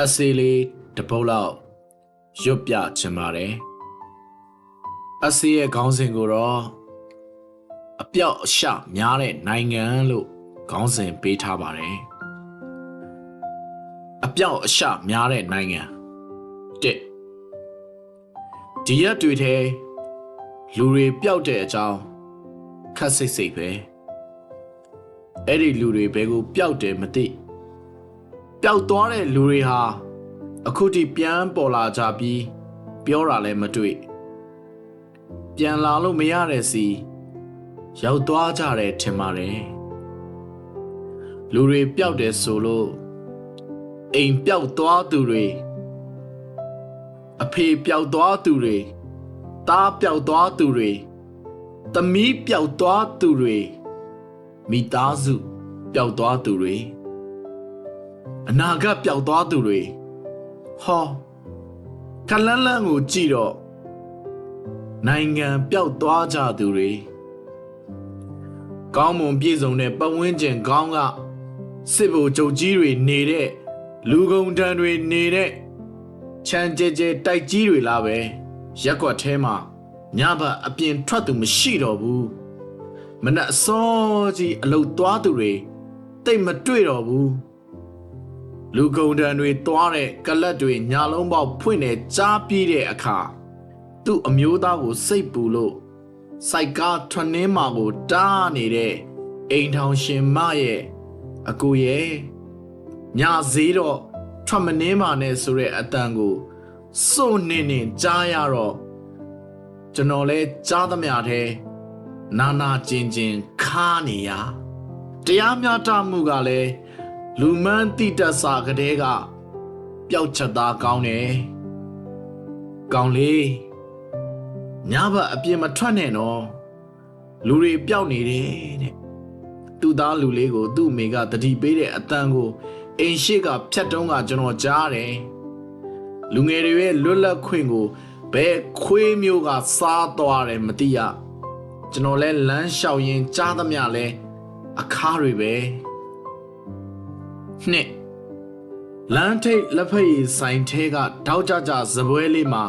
အစီလေးတစ်ပုတ်လောက်ရွတ်ပြချင်ပါတယ်အစီရဲ့ခေါင်းစဉ်ကိုတော့အပြောက်အရှများတဲ့နိုင်ငံလို့ခေါင်းစဉ်ပေးထားပါတယ်အပြောက်အရှများတဲ့နိုင်ငံတစ်ဒီရက်တွေထဲလူတွေပျောက်တဲ့အကြောင်းခက်စိတ်စိတ်ပဲအဲ့ဒီလူတွေဘယ်ကိုပျောက်တယ်မသိ ပျောက်သွားတဲ့လူတွေဟာအခုထိပြန်ပေါ်လာကြပြီးပြောတာလည်းမတွေ့ပြန်လာလို့မရတဲ့စီရောက်သွားကြတယ်ထင်ပါတယ်လူတွေပျောက်တယ်ဆိုလို့အိမ်ပျောက်သွားသူတွေအဖေပျောက်သွားသူတွေသားပျောက်သွားသူတွေသမီးပျောက်သွားသူတွေမိသားစုပျောက်သွားသူတွေ အနာဂတ်ပျောက်သွားသူတွေဟောကလန်းလန်းကိုကြည့်တော့နိုင်ငံပျောက်သွားကြသူတွေကောင်းမွန်ပြည့်စုံတဲ့ပတ်ဝန်းကျင်ကောင်းကစစ်ဗိုလ်ချုပ်ကြီးတွေနေတဲ့လူကုန်တန်းတွေနေတဲ့ချမ်းကြဲကြဲတိုက်ကြီးတွေလားပဲရက်ကွက်ထဲမှာညဘက်အပြင်ထွက်သူမရှိတော့ဘူးမနက်အစောကြီးအလုတ်သွားသူတွေတိတ်မတွေ့တော့ဘူး လူကုန်တန်းတွေသွားတဲ့ကလတ်တွေညာလုံးပေါက်ဖွင့်နေကြားပြေးတဲ့အခါသူ့အမျိုးသားကိုစိတ်ပူလို့စိုက်ကားထွနှင်းမာကိုတားနေတဲ့အိမ်ထောင်ရှင်မရဲ့အကူရဲ့ညဈေးတော့ထွက်မနှင်းမာနဲ့ဆိုတဲ့အတန်ကိုစွန့်နေနေကြားရတော့ကျွန်တော်လဲကြားသမျှတဲ့နာနာကျင်ကျင်ခါနေရတရားမျှတမှုကလည်း လူမန်းတိတတ်စာကလေးကပျောက်ချက်သားကောင်းတယ်ကောင်းလေးညဘက်အပြင်မထွက်နဲ့နော်လူတွေပျောက်နေတယ်တဲ့သူ့သားလူလေးကိုသူ့အမေကတတိပေးတဲ့အတန်ကိုအိမ်ရှိကဖြတ်တုံးကကျွန်တော်ကြားတယ်လူငယ်တွေရဲ့လွတ်လပ်ခွင့်ကိုဘယ်ခွေးမျိုးကစားသွားတယ်မသိရကျွန်တော်လဲလမ်းလျှောက်ရင်ကြားသမျှလဲအခါတွေပဲ နှစ်လမ်းထိပ်လက်ဖက်ရည်ဆိုင်ထဲကတောက်ကြကြဇပွဲလေးမှာ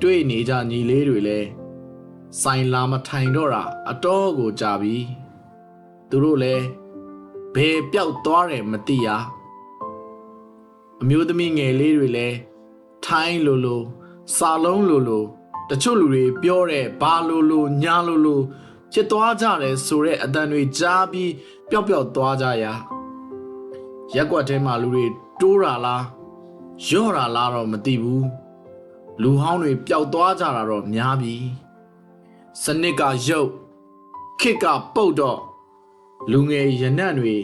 တွေ့နေကြညီလေးတွေလဲဆိုင်လာမထိုင်တော့တာအတော်ကိုကြာပြီသူတို့လဲဘယ်ပျောက်သွားတယ်မသိရအမျိုးသမီးငယ်လေးတွေလဲထိုင်းလိုလိုစာလုံးလိုလိုတချို့လူတွေပြောတဲ့ဘာလိုလိုညာလိုလိုဖြစ်သွားကြတယ်ဆိုတဲ့အတန်တွေကြားပြီးပျောက်ပျောက်သွားကြရာ ရက်ကွက်ထဲမှာလူတွေတိုးတာလားရော့တာလားတော့မသိဘူးလူဟောင်းတွေပျောက်သွားကြတာတော့များပြီစနစ်ကရုပ်ခစ်ကပုတ်တော့လူငယ်ရနံ့တွေ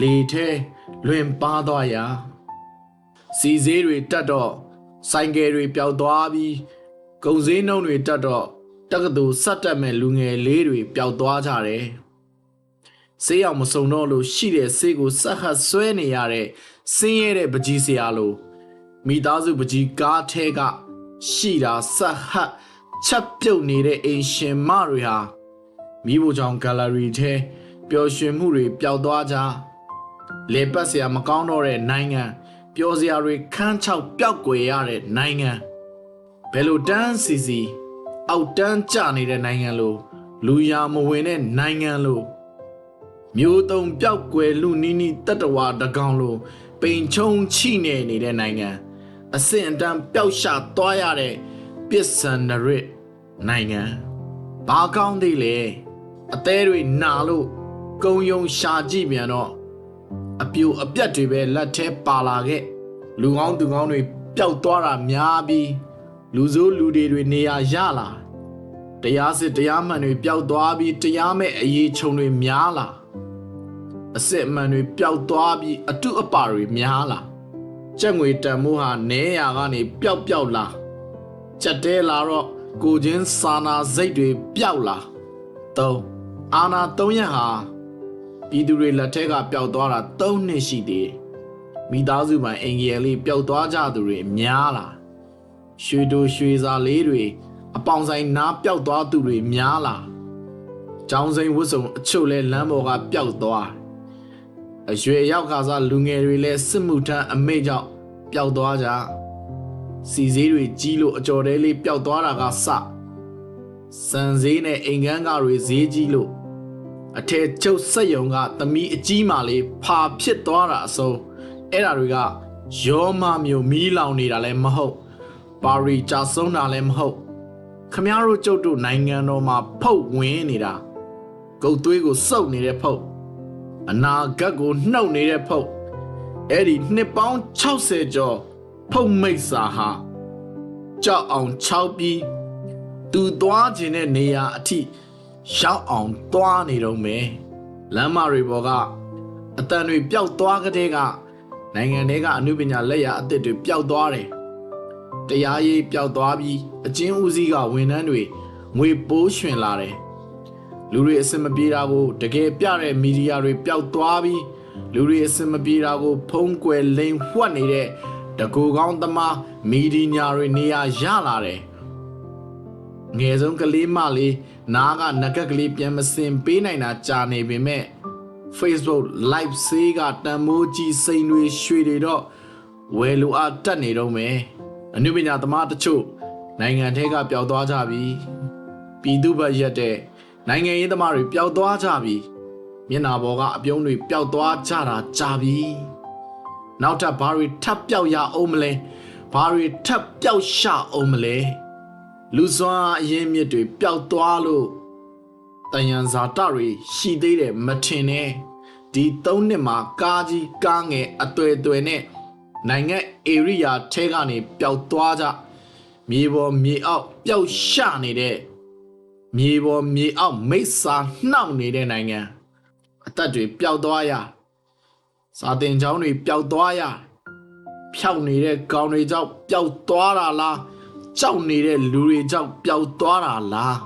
လေထဲလွင်ပါသွားရာစီစည်းတွေတက်တော့ဆိုင်ကယ်တွေပျောက်သွားပြီးကုန်စည်နှုန်းတွေတက်တော့တက္ကသိုလ်ဆက်တက်မဲ့လူငယ်လေးတွေပျောက်သွားကြတယ် ဆေးအောင်မစုံတော့လို့ရှိတဲ့ဆေးကိုဆက်ဟတ်ဆွဲနေရတဲ့ဆင်းရဲတဲ့ပကြီးစရာလိုမိသားစုပကြီးကားထဲကရှိတာဆက်ဟတ်ချက်ပြုတ်နေတဲ့အိမ်ရှင်မတွေဟာမိဖို့ကြောင့်ဂယ်လရီထဲပျော်ရွှင်မှုတွေပျောက်သွားကြလေပတ်စရာမကောင်းတော့တဲ့နိုင်ငံပျော်စရာတွေခန်းချောက်ပျောက်ကွယ်ရတဲ့နိုင်ငံဘယ်လိုတန်းစီစီအောက်တန်းကျနေတဲ့နိုင်ငံလိုလူရမဝင်တဲ့နိုင်ငံလို မျိုးတုံပျောက်ကွယ်လူနီးနီးတတဝါတကောင်လိုပိန်ချုံချိနေနေတဲ့နိုင်ငံအဆင့်အတန်းပျောက်ရှာသွားရတဲ့ပစ္စံနရစ်နိုင်ငံဘာကောင်းသေးလဲအသေးတွေနာလို့ကုံယုံရှာကြည့်ပြန်တော့အပြိုအပြက်တွေပဲလက်ထဲပါလာခဲ့လူကောင်းသူကောင်းတွေပျောက်သွားတာများပြီးလူဆိုးလူတွေတွေနေရာရလာတရားစစ်တရားမှန်တွေပျောက်သွားပြီးတရားမဲ့အရေးချုံတွေများလာ အစစ်အမှန်တွေပျောက်သွားပြီးအတုအပါတွေများလာကြက်ငွေတန်မိုးဟာနဲရာကနေပျောက်ပျောက်လာကြက်တဲလာတော့ကိုချင်းစာနာစိတ်တွေပျောက်လာ၃အာနာ၃ရက်ဟာပြည်သူတွေလက်ထက်ကပျောက်သွားတာ၃နှစ်ရှိသေးတယ်မိသားစုပိုင်အင်ဂျီယယ်လေးပျောက်သွားကြသူတွေများလာရွှေတို့ရွှေစာလေးတွေအပေါင်ဆိုင်နားပျောက်သွားသူတွေများလာကျောင်းစိန်ဝတ်စုံအချို့လဲလမ်းပေါ်ကပျောက်သွား အရွယ်ရောက်ကစားလူငယ်တွေလည်းစစ်မှုထမ်းအမိတ်ကြောင့်ပျောက်သွားကြစီစည်းတွေကြီးလို့အကြော်တဲလေးပျောက်သွားတာကစစံစည်းနဲ့အိမ်ကန်းကတွေဈေးကြီးလို့အထက်ကျုပ်စက်ယုံကသမီးအကြီးမှလေးဖာဖြစ်သွားတာအစုံအဲ့ဒါတွေကရောမမျိုးမီးလောင်နေတာလည်းမဟုတ်ပါရီကြာဆုံးတာလည်းမဟုတ်ခမရတို့ကျုပ်တို့နိုင်ငံတော်မှာဖုတ်ဝင်နေတာဂုတ်သွေးကိုစုပ်နေတဲ့ဖုတ် အနာဂတ်ကိုနှုတ်နေတဲ့ဖုတ်အဲ့ဒီနှစ်ပေါင်း60ကျော်ဖုတ်မိတ်စာဟာကြောက်အောင်6ပြီးသူသွားခြင်းတဲ့နေရာအထိရောက်အောင်သွားနေတော့မယ်လမ်းမတွေပေါ်ကအတန်တွေပျောက်သွားကတဲ့ကနိုင်ငံတွေကအမှုပညာလက်ရာအသစ်တွေပျောက်သွားတယ်တရားရေးပျောက်သွားပြီးအချင်းဦးစီးကဝန်ထမ်းတွေငွေပိုးရွှင်လာတယ် လူတွေအစင်မပြေတာကိုတကယ်ပြတဲ့မီဒီယာတွေပျောက်သွားပြီးလူတွေအစင်မပြေတာကို ဖုံးကွယ်လိမ်ဝှက်နေတဲ့တကူကောင်းသမားမီဒီယာတွေနေရာရလာတယ်ငယ်ဆုံးကလေးမလေးနားကနဂက်ကလေးပြန်မစင်ပေးနိုင်တာကြာနေပေမဲ့ Facebook live ဆေးကတန်မိုးကြီးစိန်တွေရွှေတွေတော့ဝယ်လိုအားတက်နေတော့မယ်အနုပညာသမားတချို့နိုင်ငံထဲကပျောက်သွားကြပြီပြည်သူ့ဘက်ရက်တဲ့ နိုင်ငံရေးသမားတွေပျောက်သွားကြပြီမျက်နာပေါ်ကအပြုံးတွေပျောက်သွားကြတာကြာပြီနောက်ထပ်ဘာတွေထပ်ပျောက်ရအောင်မလဲဘာတွေထပ်ပျောက်ရှအောင်မလဲလူစွမ်းအရင်းမြစ်တွေပျောက်သွားလို့တယံဇာတတွေရှိသေးတယ်မထင်နဲ့ဒီသုံးနှစ်မှာကားကြီးကားငယ်အသွယ်သွယ်နဲ့နိုင်ငံဧရိယာထဲကနေပျောက်သွားကြမြေပေါ်မြေအောက်ပျောက်ရှနေတဲ့ မြေပေါ်မြေအောက်မိတ်စာနှောက်နေတဲ့နိုင်ငံအသက်တွေပျောက်သွားရစာတင်ချောင်းတွေပျောက်သွားရဖြောက်နေတဲ့ကောင်တွေကြောင့်ပျောက်သွားတာလားကြောက်နေတဲ့လူတွေကြောင့်ပျောက်သွားတာလား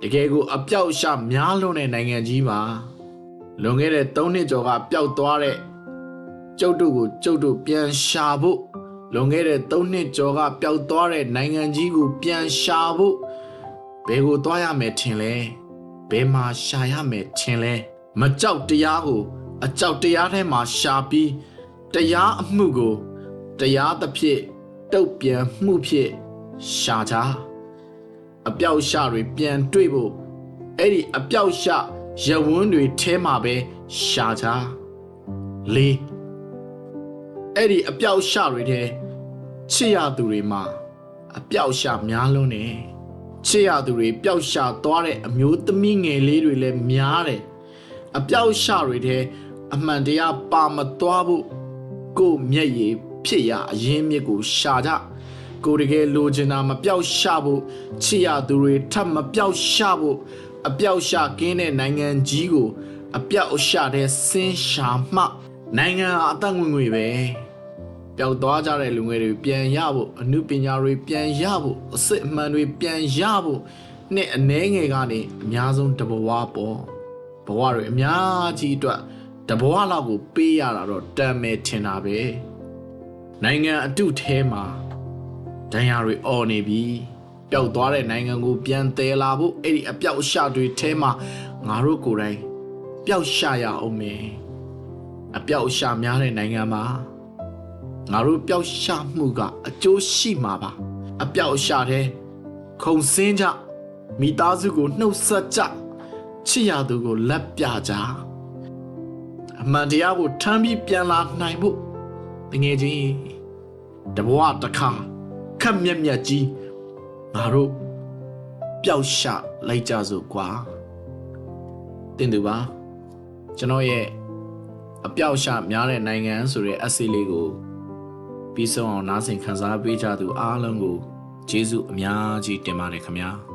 တကယ်ကိုအပျောက်ရှများလွန်းတဲ့နိုင်ငံကြီးမှာလွန်ခဲ့တဲ့၃နှစ်ကျော်ကပျောက်သွားတဲ့ကျုပ်တို့ကိုကျုပ်တို့ပြန်ရှာဖို့လွန်ခဲ့တဲ့၃နှစ်ကျော်ကပျောက်သွားတဲ့နိုင်ငံကြီးကိုပြန်ရှာဖို့ ဘယ်ကိုသွားရမယ်ထင်လဲဘယ်မှာရှာရမယ်ထင်လဲမကြောက်တရားကို အကြောက်တရားထဲမှာရှာပြီးတရားအမှုကိုတရားသဖြင့်တုတ်ပြန်မှုဖြင့်ရှာကြအပြောက်ရှာတွေပြန်တွေ့ဖို့အဲ့ဒီအပြောက်ရှာရဝန်းတွေထဲမှာပဲရှာကြလေးအဲ့ဒီအပြောက်ရှာတွေထဲချစ်ရသူတွေမှာအပြောက်ရှာများလွန်းနေ ချစ်ရသူတွေပျောက်ရှာသွားတဲ့အမျိုးသမီးငယ်လေးတွေလည်းများတယ်အပျောက်ရှာတွေတဲ့အမှန်တရားပါမသွားဖို့ကိုယ့်မျက်ရည်ဖြစ်ရအရင်းမြစ်ကိုရှာကြကိုယ်တကယ်လိုချင်တာမပျောက်ရှာဖို့ချစ်ရသူတွေထပ်မပျောက်ရှာဖို့အပျောက်ရှာကင်းတဲ့နိုင်ငံကြီးကို အပျောက်ရှာတဲ့စင်းရှာမှနိုင်ငံဟာအသက်ငွေငွေပဲ ပျောက်သွားကြတဲ့လူငယ်တွေပြန်ရဖို့အမှုပညာတွေပြန်ရဖို့အစစ်အမှန်တွေပြန်ရဖို့နဲ့အနှဲငယ်ကနေအများဆုံးတဘဝပေါ့ဘဝတွေအများကြီးအတွက်တဘဝလောက်ကိုပေးရတာတော့တန်မယ်ထင်တာပဲနိုင်ငံအတုထဲမှာဒဏ်ရာတွေអော်နေပြီပျောက်သွားတဲ့နိုင်ငံကိုပြန်တည်လာဖို့အဲ့ဒီအပျောက်အရှတွေထဲမှာငါတို့ကိုယ်တိုင်ပျောက်ရှရအောင်မယ်အပျောက်အရှများတဲ့နိုင်ငံမှာ ငါတို့ပျောက်ရှာမှုကအကျိုးရှိမှာပါအပျောက်ရှာတဲ့ခုံစင်းကြမိသားစုကိုနှုတ်ဆက်ကြချစ်ရသူကိုလက်ပြကြအမှန်တရားကိုထမ်းပြီးပြန်လာနိုင်ဖို့တငယ်ချင်းတဘဝတစ်ခါခက်မြက်မြက်ကြီးငါတို့ပျောက်ရှာလိုက်ကြစို့ကွာတင်သူပါကျွန်တော်ရဲ့အပျောက်ရှာများတဲ့နိုင်ငံဆိုတဲ့ essay လေးကို ပြီးဆုံးအောင်နားဆင်ခန်းစားပေးကြသူအားလုံးကိုကျေးဇူးအများကြီးတင်ပါတယ်ခင်ဗျာ။